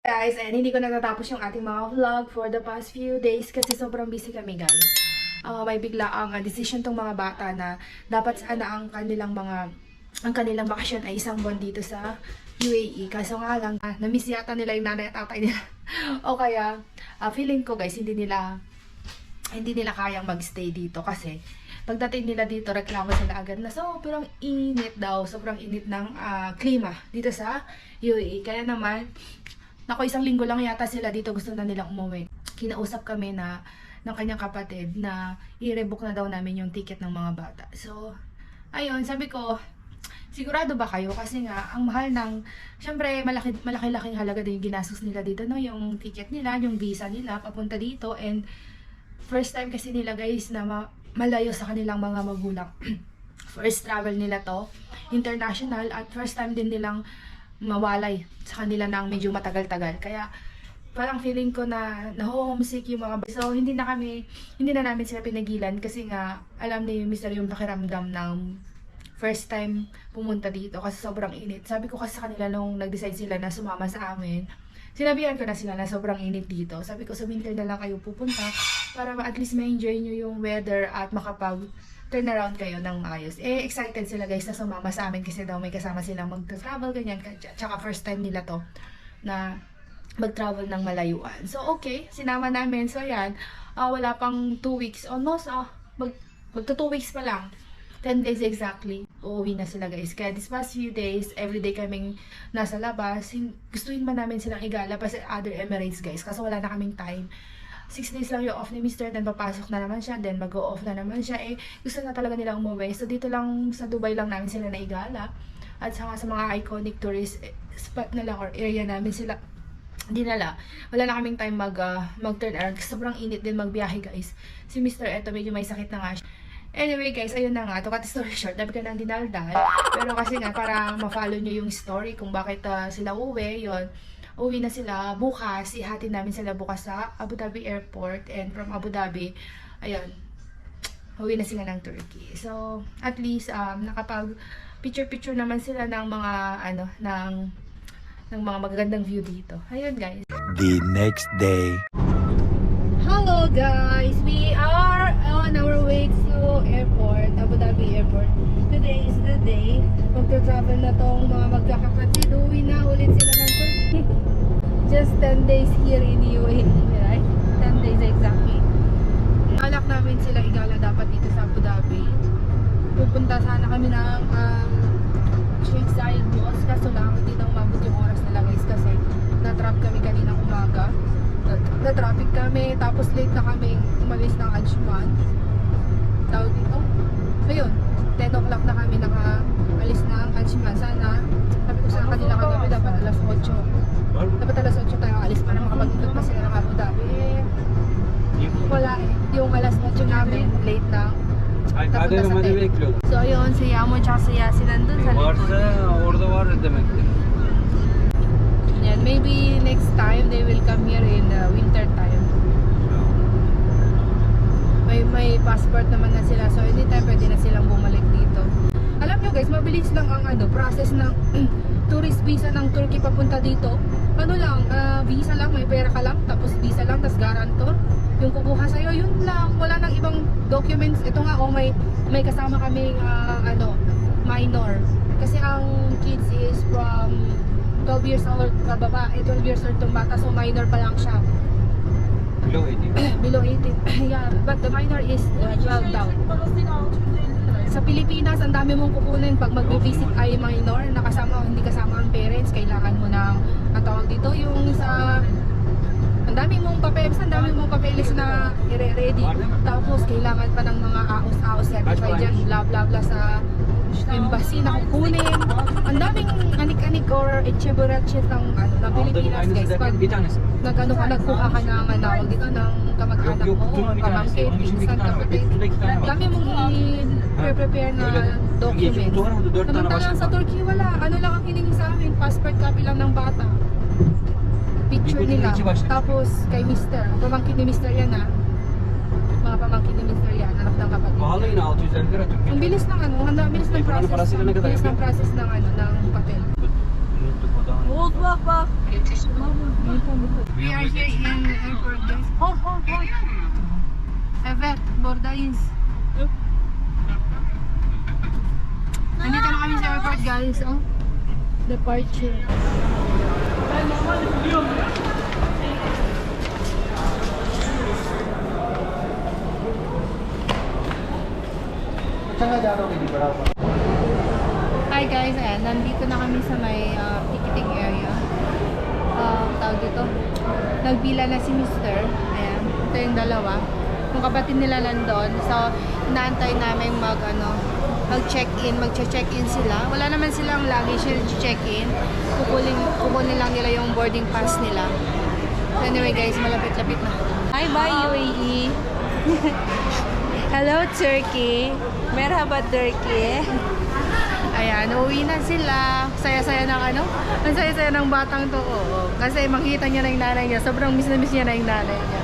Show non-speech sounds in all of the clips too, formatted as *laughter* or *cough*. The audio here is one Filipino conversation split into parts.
Guys, and hindi ko natatapos yung ating mga vlog for the past few days kasi sobrang busy kami guys. Ah, may bigla ang ah, decision tong mga bata na dapat sana ang kanilang mga ang kanilang bakasyon ay isang buwan dito sa UAE. Kaso nga lang, ah, na-miss yata nila yung nanay at tatay nila. *laughs* o kaya, ah, feeling ko guys, hindi nila hindi nila kayang magstay dito kasi pagdating nila dito, reklamo sila agad na sobrang init daw, sobrang init ng ah, klima dito sa UAE. Kaya naman, Nako, isang linggo lang yata sila dito gusto na nilang umuwi. Kinausap kami na ng kanyang kapatid na i-rebook na daw namin yung ticket ng mga bata. So, ayun, sabi ko, sigurado ba kayo? Kasi nga, ang mahal ng, syempre, malaki, malaki-laking halaga din yung ginastos nila dito, no? Yung ticket nila, yung visa nila, papunta dito. And, first time kasi nila, guys, na ma- malayo sa kanilang mga magulang. *clears throat* first travel nila to, international, at first time din nilang mawalay sa kanila ng medyo matagal-tagal. Kaya parang feeling ko na na-homesick yung mga So hindi na kami, hindi na namin sila pinagilan kasi nga alam ni Mr. yung pakiramdam ng first time pumunta dito kasi sobrang init. Sabi ko kasi sa kanila nung nag-decide sila na sumama sa amin, sinabihan ko na sila na sobrang init dito. Sabi ko sa winter na lang kayo pupunta para at least ma-enjoy nyo yung weather at makapag turn around kayo ng maayos. Eh, excited sila guys na sumama sa amin kasi daw may kasama silang mag-travel, ganyan. Tsaka first time nila to na mag-travel ng malayuan. So, okay, sinama namin. So, yan, ah, wala pang 2 weeks. Almost, ah, mag, magto 2 weeks pa lang. 10 days exactly, uuwi na sila guys. Kaya this past few days, everyday kaming nasa labas. Gustuin man namin silang igala pa sa other Emirates guys. Kasi wala na kaming time. 6 days lang yung off ni Mr. Then papasok na naman siya. Then mag-off na naman siya. Eh, gusto na talaga nilang umuwi. So dito lang sa Dubai lang namin sila naigala. At saka sa mga iconic tourist eh, spot na lang or area namin sila dinala. Wala na kaming time mag, ah, mag-turn around. Kasi sobrang init din magbiyahe guys. Si Mr. Eto medyo may sakit na nga siya. Anyway guys, ayun na nga. To cut story short, dabi ka ng dinaldal. Pero kasi nga, para ma-follow nyo yung story kung bakit ah, sila uwi, yon uwi na sila bukas. Ihati namin sila bukas sa Abu Dhabi Airport. And from Abu Dhabi, ayun, uwi na sila ng Turkey. So, at least, um, nakapag picture-picture naman sila ng mga, ano, ng, ng mga magagandang view dito. Ayun guys. The next day. Hello guys! We are on our way to airport, Abu Dhabi Airport. Today is the day. Magta-travel na tong mga magkakapatid. Uwi na ulit sila ng Turkey. *laughs* Just 10 days here in UAE, right? 10 days exactly. Alak namin sila igala dapat dito sa Abu Dhabi. Pupunta sana kami ng um, Sheikh Zayed Mosque. Kaso lang, hindi na umabot yung oras nila guys kasi na-trap kami kaninang umaga na traffic kami, tapos late na kami umalis ng Ajman. Tawag dito? Ayun, 10 o'clock na kami nakaalis ng Ajman. Sana, sabi ko sa kanila kagabi, dapat alas 8. Dapat alas 8 tayo alis para makapag-ikot pa sila ng Abu Dhabi. Wala eh. Yung alas 8 namin, late na. Madi tayo. bekliyoruz. So ayun, si Yamo at si Yasin nandun sa likod. Varsa orada var demektir. Yan, maybe next time they will come here in uh, winter time. may may passport naman na sila so anytime pwede na silang bumalik dito alam nyo guys mabilis lang ang ano process ng *clears throat* *clears throat* tourist visa ng Turkey papunta dito ano lang ah, visa lang may pera ka lang tapos visa lang tapos guarantor yung kukuha sa'yo yun lang wala nang ibang documents ito nga oh may may kasama kaming ah, ano minor kasi ang kids is from 12 years old pababa eh 12 years old tong bata so minor pa lang siya Kilo ediyor. below 18. *clears throat* *clears throat* yeah, but the minor is uh, 12 daw. Sa Pilipinas, ang dami mong kukunin pag magbe-visit ay minor, nakasama o hindi kasama ang parents, kailangan mo ng, ang tawag dito, yung sa, ang dami mong papeles, ang dami mong papeles na i-ready. Tapos, kailangan pa ng mga aos-aos certified dyan, bla bla bla sa embassy na kukunin. Ang daming anik-anik or etcheburachet ng, ano, ng Pilipinas, guys. Pag tanesi. nagano ka, nagkuha ka ng ano, dito ng kamag-anak mo, pamangkin, var. kapatid. Var. Dami mong i-prepare na documents. Samantalang sa. Turkey, wala. Ano lang ang hiningi sa amin? Passport copy lang ng bata. Picture nila. Tapos kay Mister. Pamangkin ni Mister yan ha. Mga pamangkin ni Mister yan. Anak ng kapatid. Pahalı yine 650 lira Türkiye. Ang bilis ng ano, ang bilis ng process. Ang bilis ng process ng ano, ng papel. Oğuz bak bak. We are here in airport. Hold, hold, hold. Evet, Bordais. Nandito na kami sa airport guys. Oh. Departure. Hi guys, ayan, nandito na kami sa may uh, ticketing area. Uh, tawag dito, nagbila na si Mr. Ayan, ito yung dalawa. Yung kapatid nila nandun. So, inaantay namin mag, ano, mag-check-in, mag-check-in sila. Wala naman silang luggage yung check-in. Kukunin, kukunin lang nila yung boarding pass nila. So, anyway guys, malapit-lapit na. Hi, bye UAE! *laughs* Hello Turkey! Merhaba Turkey! Ayan, uuwi na sila. Saya-saya ng ano? Ang saya-saya ng batang to. Oo. Kasi makita niya na yung nanay niya. Sobrang miss na miss niya na yung nanay niya.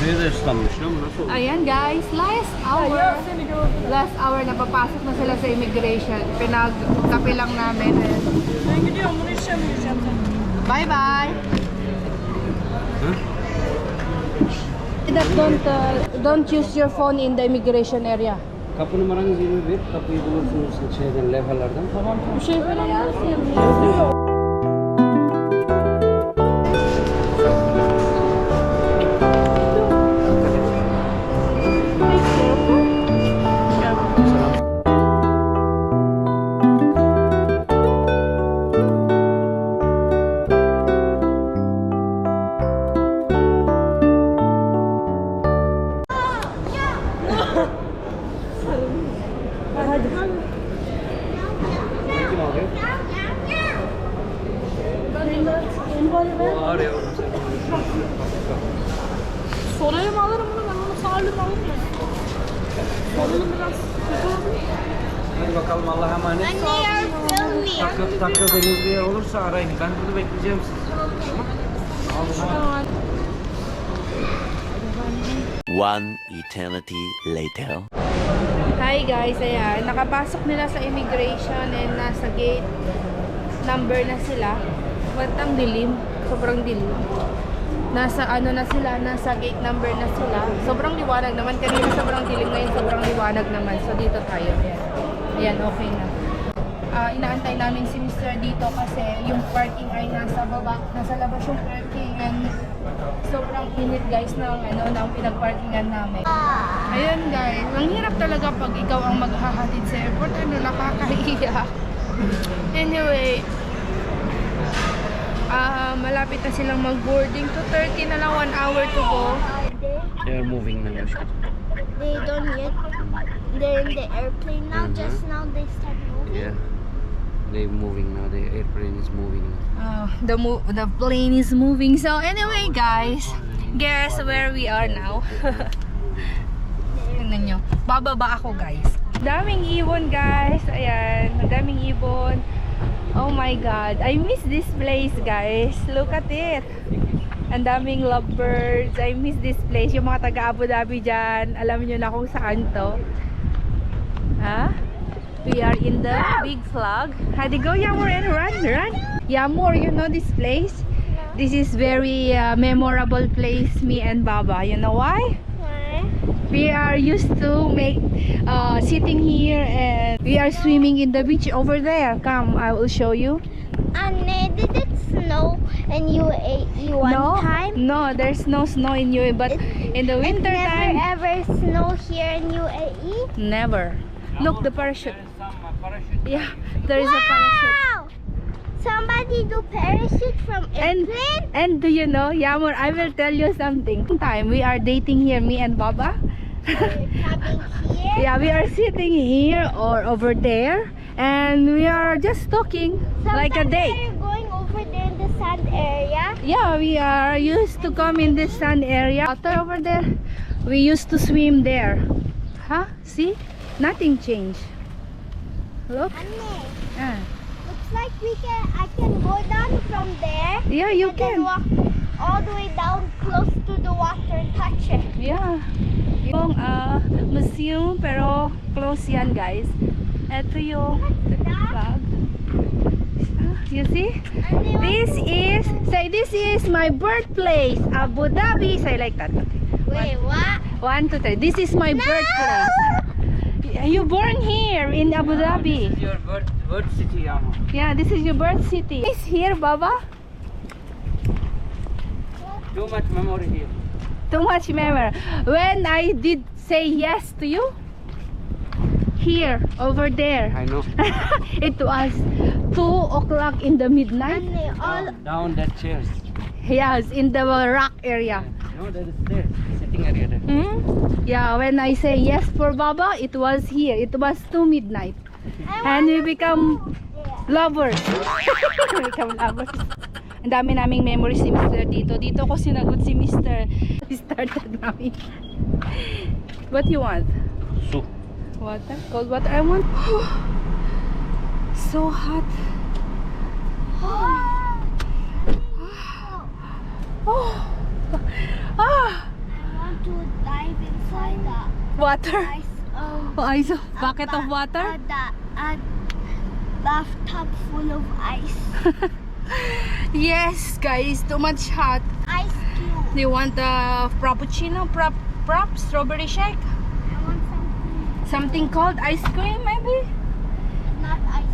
Buraya da ıslanmış lan bu nasıl oldu? Ayan guys, last hour. Last hour na papasok na sila sa immigration. Pinagkape lang namin. Ben gidiyorum bunu işlemeyeceğim. Bye bye. Hı? That don't uh, don't use your phone in the immigration area. Kapı numaranız 21. Kapıyı bulursunuz şeyden levhalardan. Tamam. Bir şey falan yazıyor. Kim 40 dakika Deniz Bey olursa arayın. Ben burada bekleyeceğim sizi. Tamam. One eternity later. Hi guys, ayan. Nakapasok nila sa immigration and nasa gate number na sila. Ba't ang dilim? Sobrang dilim. Nasa ano na sila, nasa gate number na sila. Sobrang liwanag naman. Kanina sobrang dilim ngayon, sobrang liwanag naman. So dito tayo. Ayan okay na. Ah, inaantay namin si Mr. dito kasi yung parking ay nasa baba, nasa labas yung parking and sobrang init guys ng ano ng pinagparkingan namin. Ayun guys, ang hirap talaga pag ikaw ang maghahatid sa airport, ano nakakahiya. *laughs* Anyway, ah malapit na silang mag-boarding to 30 na lang 1 hour to go. They are moving now. aşkım. They don't yet. They're in the airplane now. Just now they start moving. Yeah. They moving now. The airplane is moving. Ah, the mo- the plane is moving. So anyway guys, guess where we are now. *laughs* Tingnan nyo. Bababa ako guys. Daming ibon guys. Ayan. Daming ibon. Oh my god. I miss this place guys. Look at it. Ang daming lovebirds. I miss this place. Yung mga taga Abu Dhabi dyan. Alam nyo na kung saan to. Ha? We are in the big flag. Hadi go Yamor and run, run. Yamor, you know this place? This is very uh, memorable place, me and Baba. You know why? Why? We are used to make uh, sitting here and we are swimming in the beach over there. Come, I will show you. Anne, did it snow in UAE one no, time? no, there's no snow in you, but in the It winter never time, ever snow here in? UAE. never. Look, the parachute. Paraşüt. Yeah, there is a parachute. Wow! Somebody do parachute from And airplane? and do you know, Yamur, I will tell you something. Time we are dating here, me and Baba. *laughs* Yeah, we are sitting here or over there, and we are just talking like a Sometimes date. We're going over there in the sand area. Yeah, we are used to come in this sand area. Water over there, we used to swim there. Huh? See? Nothing changed. Look. Anne, Ah. looks like we can. I can go down from there Yeah, you and then can. walk all the way down close to the water and touch it. Yeah. Yung ah, museum pero close yan guys. Ito yung flag. Ah, You see? And they This is, say this is my birthplace, Abu Dhabi. Say like that. Okay. wait, what? One, two, three. This is my birthplace. You born here in Abu Dhabi. This is your birth, birth city, Amma. Yeah, this is your birth city. Is here, Baba? Too much memory here. Too much memory. When I did say yes to you, here, over there, I know. *laughs* it was two o'clock in the midnight. And they all. Down, down that chairs. Yes, in the rock area. No, that is there. Sitting area there. Hmm? Yeah, when I say yes for Baba, it was here. It was two midnight. And we become lovers. *laughs* we become lovers. Ang dami naming memories si Mr. dito. Dito ko sinagot si Mr. We *laughs* started namin. What you want? Soup. Water? Cold water? I want. *gasps* so hot. Oh. *gasps* *gasps* Ah. To dive inside the Water. ice. Um, Oh, ice. Bucket of water? Uh, the uh, bathtub full of ice. *laughs* Yes, guys. Too much hot. Ice cube. Do you want a frappuccino, prop, prop, strawberry shake? I want something Something called ice cream, maybe? not ice.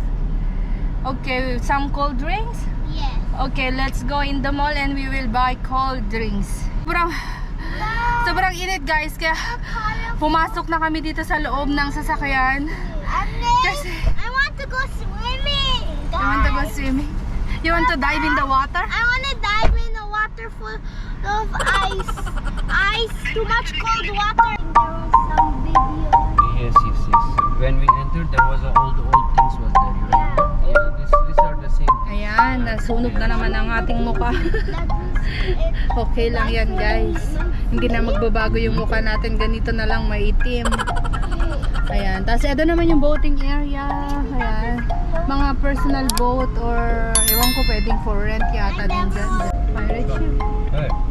Okay, some cold drinks. Yes. Okay, let's go in the mall and we will buy cold drinks. Sobrang, sobrang init guys, kaya pumasok na kami dito sa loob ng sasakyan. Kasi- I want to go swimming. You want to go guys. swimming? You want to dive in the water? I want to dive in the water full of ice. Ice. Too much cold water. There was some video. Yes, yes, yes. When we entered, there was a old, old things Nasunog na naman ang ating it. *laughs* okay lang yan guys. Hindi na magbabago yung mukha natin. Ganito na lang maitim. Ayan. Tapos ito naman yung boating area. Ayan. Mga personal boat or ewan ko pwedeng for rent yata din dyan. Pirate ship.